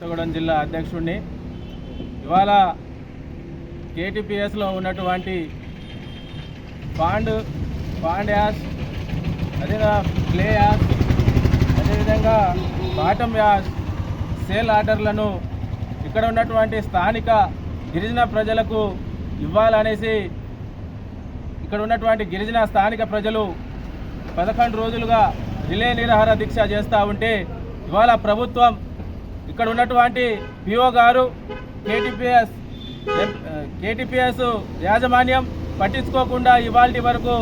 కొత్తగూడెం జిల్లా అధ్యక్షుడిని ఇవాళ కేటీపీఎస్లో ఉన్నటువంటి పాండ్ పాండ్ యాస్ అదేవిధంగా ప్లే యాస్ అదేవిధంగా బాటమ్ యాస్ సేల్ ఆర్డర్లను ఇక్కడ ఉన్నటువంటి స్థానిక గిరిజన ప్రజలకు ఇవ్వాలనేసి ఇక్కడ ఉన్నటువంటి గిరిజన స్థానిక ప్రజలు పదకొండు రోజులుగా రిలే నిరాహార దీక్ష చేస్తూ ఉంటే ఇవాళ ప్రభుత్వం ఇక్కడ ఉన్నటువంటి పిఓ గారు కేటీపీఎస్ కేటీపీఎస్ యాజమాన్యం పట్టించుకోకుండా ఇవాళ వరకు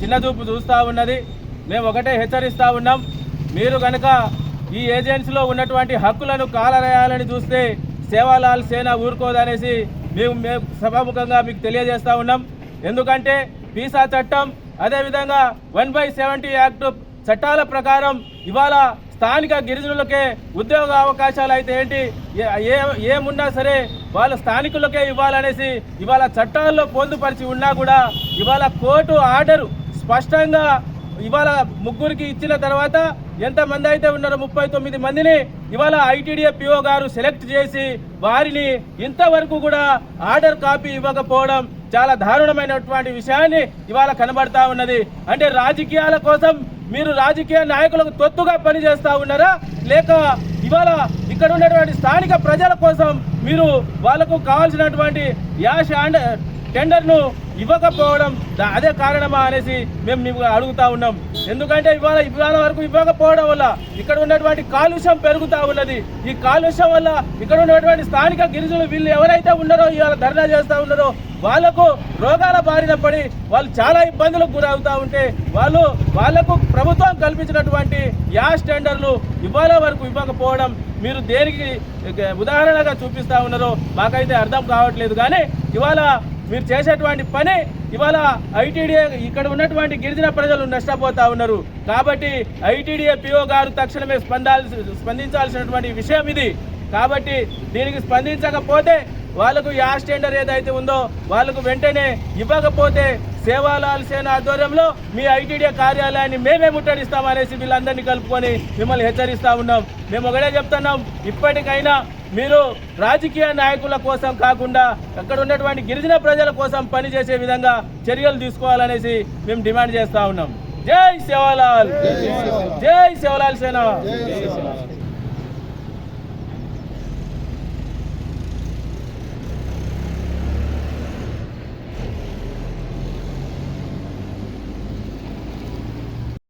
చిన్నచూపు చూస్తూ ఉన్నది. మేము ఒకటే హెచ్చరిస్తూ ఉన్నాం. మీరు కనుక ఈ ఏజెన్సీలో ఉన్నటువంటి హక్కులను కాలరేయాలని చూస్తే సేవాలాల్ సేన ఊరుకోదనేసి మేము మేము సభాముఖంగా మీకు తెలియజేస్తూ ఉన్నాం. ఎందుకంటే పీసా చట్టం అదేవిధంగా వన్ బై సెవెంటీ యాక్ట్ చట్టాల ప్రకారం ఇవాళ స్థానిక గిరిజనులకే ఉద్యోగ అవకాశాలు అయితే ఏంటి? ఏ- ఏమున్నా సరే వాళ్ళ స్థానికులకే ఇవ్వాలనేసి ఇవాళ చట్టాల్లో పొందుపరిచి ఉన్నా కూడా ఇవాళ కోర్టు ఆర్డరు స్పష్టంగా ఇవాళ ముగ్గురికి ఇచ్చిన తర్వాత ఎంతమంది అయితే ఉన్నారో ముప్పై తొమ్మిది మందిని ఇవాళ ఐటీడీఏ పిఓ గారు సెలెక్ట్ చేసి వారిని ఇంతవరకు కూడా ఆర్డర్ కాపీ ఇవ్వకపోవడం చాలా దారుణమైనటువంటి విషయాన్ని ఇవాళ కనబడతా ఉన్నది. అంటే రాజకీయాల కోసం మీరు రాజకీయ నాయకులకు తొత్తుగా పనిచేస్తూ ఉన్నారా? లేక ఇవాళ ఇక్కడ ఉన్నటువంటి స్థానిక ప్రజల కోసం మీరు వాళ్ళకు కావాల్సినటువంటి యాష్ అండ్ టెండర్ను ఇవ్వకపోవడం అదే కారణమా అనేసి మేము మీకు అడుగుతా ఉన్నాం. ఎందుకంటే ఇవాళ ఇవాళ వరకు ఇవ్వకపోవడం వల్ల ఇక్కడ ఉన్నటువంటి కాలుష్యం పెరుగుతూ ఉన్నది. ఈ కాలుష్యం వల్ల ఇక్కడ ఉన్నటువంటి స్థానిక గిరిజనులు వీళ్ళు ఎవరైతే ఉన్నారో ఇవాళ ధర్నా చేస్తూ ఉన్నారో వాళ్ళకు రోగాల బారిన పడి వాళ్ళు చాలా ఇబ్బందులకు గురవుతూ ఉంటే వాళ్ళు వాళ్ళకు ప్రభుత్వం కల్పించినటువంటి యాష్ టెండర్లు ఇవాళ వరకు ఇవ్వకపోవడం మీరు దేనికి ఉదాహరణగా చూపిస్తా ఉన్నారో మాకైతే అర్థం కావట్లేదు. కానీ ఇవాళ మీరు చేసేటువంటి పని ఇవాళ ఐటీడీఏ ఇక్కడ ఉన్నటువంటి గిరిజన ప్రజలు నష్టపోతా ఉన్నారు. కాబట్టి ఐటీడీఏ పిఓ గారు తక్షణమే స్పందాల్సి స్పందించాల్సినటువంటి విషయం ఇది. కాబట్టి దీనికి స్పందించకపోతే వాళ్ళకు యాష్ టెండర్ ఏదైతే ఉందో వాళ్ళకు వెంటనే ఇవ్వకపోతే సేవాలాల్ సేన ఆధ్వర్యంలో మీ ఐటీడీఏ కార్యాలయాన్ని మేమే ముట్టడిస్తామనేసి వీళ్ళందరినీ కలుపుకొని మిమ్మల్ని హెచ్చరిస్తా ఉన్నాం. మేము ఒకటే చెప్తున్నాం ఇప్పటికైనా మీరు రాజకీయ నాయకుల కోసం కాకుండా అక్కడ ఉన్నటువంటి గిరిజన ప్రజల కోసం పనిచేసే విధంగా చర్యలు తీసుకోవాలనేసి మేము డిమాండ్ చేస్తా ఉన్నాం. జై సేవాలాల్! జై సేవాలాల్! సేన!